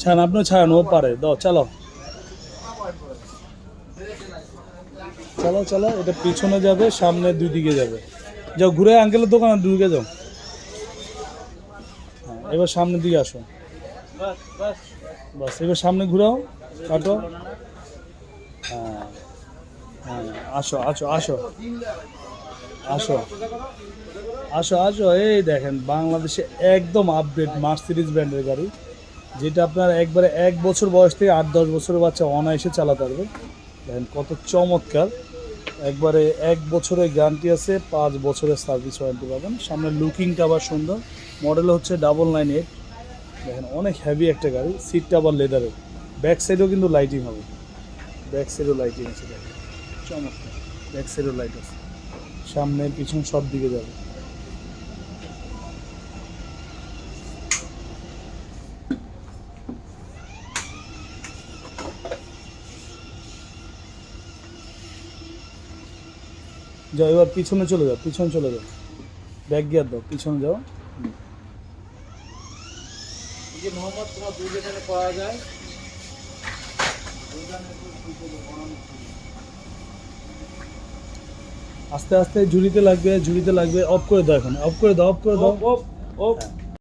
ছাড়েন আপনি ছাড়েন ও পারে। দাও চালো। চলো চলো এটা পিছনে যাবে সামনে দুই দিকে যাবে। যাও ঘুরে আঙ্কেলের দোকানে ঢুকে যাও। হ্যাঁ, এবার সামনের দিকে আসো। বাস এবার সামনে ঘুরাও কাটো। হ্যাঁ হ্যাঁ আসো আসো আসো। আসো। আসো আসো এই দেখেন বাংলাদেশে একদম আপডেট মার্সিডিজ ব্র্যান্ডের গাড়ি। যেটা আপনার একবারে এক বছর বয়স থেকে আট, দশ বছরের বাচ্চা অনায়াসে চালাতে পারবে। দেখেন কত চমৎকার। একবারে এক বছরের গ্যারান্টি আছে, পাঁচ বছরের সার্ভিস ওয়ারেন্টি পাবেন। সামনে লুকিংটা আবার সুন্দর। মডেল হচ্ছে ডাবল নাইন এইট দেখেন অনেক হ্যাভি একটা গাড়ি। সিটটা আবার লেদারের ব্যাক সাইডেও কিন্তু লাইটিং হবে। ব্যাক সাইডেও লাইটিং আছে। দেখেন, চমৎকার। ব্যাক সাইডেও লাইট আছে। সামনে পিছন সব দিকে যাবে। যাও এবার পিছনে চলে যাও পিছনে চলে যাও। ব্যাক গিয়ার দাও পিছনে যাও। যে মোহাম্মদ তোমার দুধ এখানে পাওয়া যায়। আস্তে আস্তে ঝুড়িতে লাগবে ঝুড়িতে লাগবে। অফ করে দাও এখন অফ করে দাও অফ করে দাও। Off off.